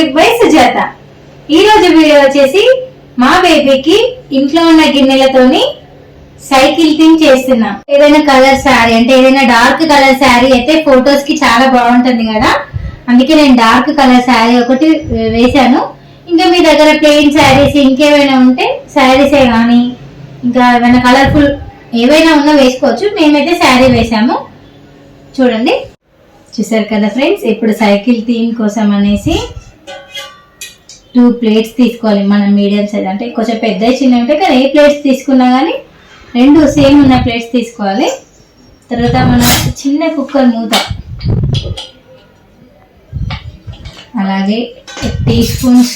Maulik by Sujatha. ఈ రోజు video వచ్చేసి మా బేబీకి ఇంట్లో ఉన్న గిన్నెలతోని సైకిల్ థింగ్ చేస్తున్నాం. ఏదైనా కలర్ శారీ అంటే ఏదైనా డార్క్ కలర్ శారీ అయితే ఫొటోస్కి చాలా బాగుంటుంది కదా. అందుకే నేను డార్క్ కలర్ శారీ ఒకటి వేశాను. ఇంకా మీ దగ్గర ప్లెయిన్ శారీస్ ఇంకేమైనా ఉంటే శారీసే కానీ ఇంకా ఏమైనా కలర్ఫుల్ ఏవైనా ఉన్నా వేసుకోవచ్చు. మేమైతే శారీ వేసాము చూడండి. చూసారు కదా ఫ్రెండ్స్ ఇప్పుడు సైకిల్ థీమ్ కోసం అనేసి టూ ప్లేట్స్ తీసుకోవాలి మనం మీడియం సైజ్ అంటే కొంచెం పెద్ద చిన్న ఉంటాయి కానీ ఏ ప్లేట్స్ తీసుకున్నా కానీ రెండు సేమ్ ఉన్న ప్లేట్స్ తీసుకోవాలి. తర్వాత మన చిన్న కుక్కర్ మూత. అలాగే teaspoons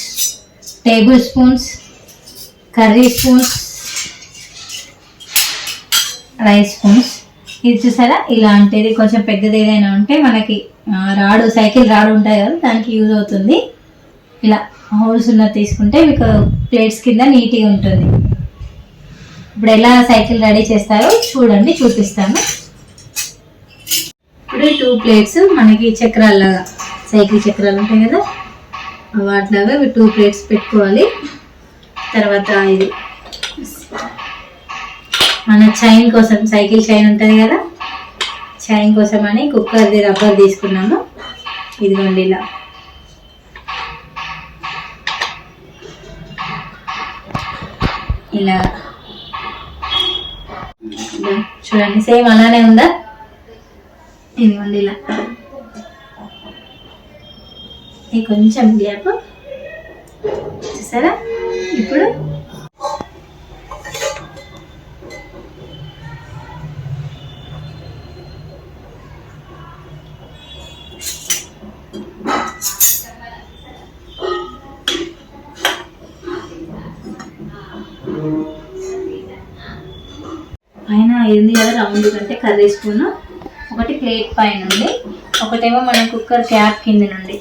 tablespoons curry spoons rice spoons ఇది చూసారా? ఇలాంటిది కొంచెం పెద్దది ఏదైనా ఉంటే మనకి రాడు సైకిల్ రాడు ఉంటాయి కదా దానికి యూజ్ అవుతుంది. ఇలా హోల్స్ ఉన్నది తీసుకుంటే మీకు ప్లేట్స్ కింద నీట్గా ఉంటుంది. ఇప్పుడు ఎలా సైకిల్ రెడీ చేస్తారో చూడండి చూపిస్తాను. ఇప్పుడు టూ ప్లేట్స్ మనకి చక్రాల్లాగా సైకిల్ చక్రాలు ఉంటాయి కదా? వాటిలాగా టూ ప్లేట్స్ పెట్టుకోవాలి. తర్వాత ఇది. మన చైన్ కోసం సైకిల్ చైన్ ఉంటుంది కదా? చైన్ కోసం అని కుక్కర్ది రబ్బర్ తీసుకున్నాము. ఇదిగోండి ఇలా. ఇలా. చూడండి సేమ్ అలానే ఉందా? ఇది ఉంది ఇలా కొంచెం గ్యాప్. చూసారా? ఇప్పుడు ఇది కదా రౌండ్ కంటే కర్రీ స్పూన్. ఒకటి ప్లేట్ పైన నుండి ఒకటేమో మన కుక్కర్ క్యాప్ కింద నుండి.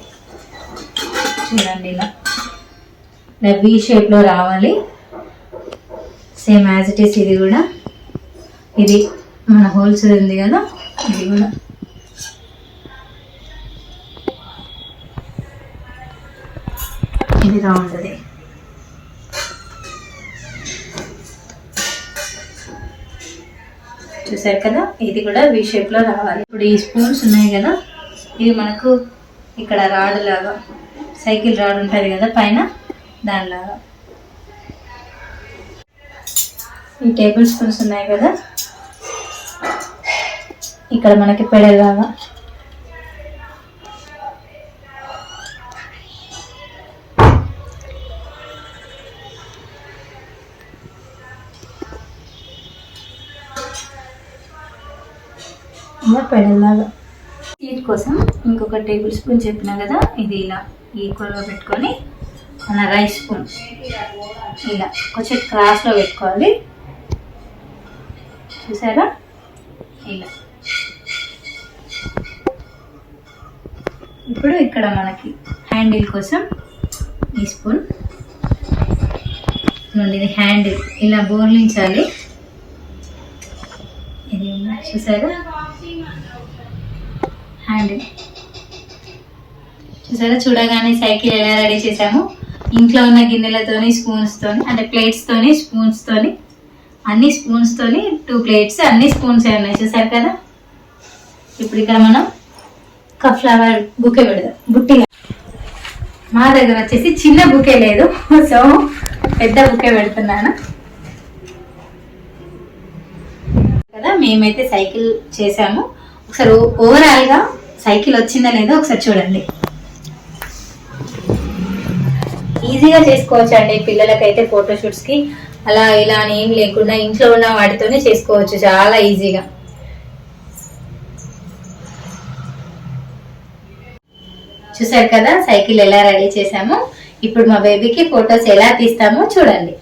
చూడండి ఇలా. ఇలా షేప్లో రావాలి. సేమ్ యాజ్ ఇట్ ఈస్ ఇది కూడా. ఇది మన హోల్స్ ఉంది కదా ఇది కూడా. ఇది రౌండ్ది చూసారు కదా? ఇది కూడా వి షేప్లో రావాలి. ఇప్పుడు ఈ స్పూన్స్ ఉన్నాయి కదా? ఇవి మనకు ఇక్కడ రాడ్ లాగా సైకిల్ రాడ్ ఉంటుంది కదా పైన? దానిలాగా ఈ టేబుల్ స్పూన్స్ ఉన్నాయి కదా? ఇక్కడ మనకి పెడలాగా ఇలా పెడల్లాగా సీట్ కోసం ఇంకొక టేబుల్ స్పూన్ చెప్పినా కదా ఇది ఇలా ఈక్వల్గా పెట్టుకొని మన రైస్ స్పూన్. ఇలా కొంచెం క్రాస్లో పెట్టుకోవాలి. చూసారా? ఇలా. ఇప్పుడు ఇక్కడ మనకి హ్యాండిల్ కోసం ఈ స్పూన్. నుండి ఇది హ్యాండిల్. ఇలా బోర్లించాలి. ఇది చూసారా? హ్యాండిల్ చూసారా? చూడగానే సైకిల్ ఎలా రెడీ చేసాము ఇంట్లో ఉన్న గిన్నెలతోని స్పూన్స్తోని అంటే ప్లేట్స్తోని స్పూన్స్తోని అన్ని స్పూన్స్తోని టూ ప్లేట్స్ అన్ని స్పూన్స్ ఉన్నాయి చూసారు కదా? ఇప్పుడు ఇక్కడ మనం కప్ ఫ్లవర్ బుకే పెడదాం. బుట్టి మా దగ్గర వచ్చేసి చిన్న బుకే లేదు. సో పెద్ద బుకే పెడుతున్నాను. కదా మేమైతే సైకిల్ చేసాము ఒకసారి ఓవరాల్గా సైకిల్ వచ్చిందా లేదా ఒకసారి చూడండి. ఈజీగా చేసుకోవచ్చు అండి. పిల్లలకైతే ఫోటోషూట్స్కి అలా ఇలా అని ఏం లేకుండా ఇంట్లో ఉన్న వాటితోనే చేసుకోవచ్చు. చాలా ఈజీగా చూసారు కదా సైకిల్ ఎలా రెడీ చేసామో. ఇప్పుడు మా బేబీకి ఫొటోస్ ఎలా తీస్తామో చూడండి.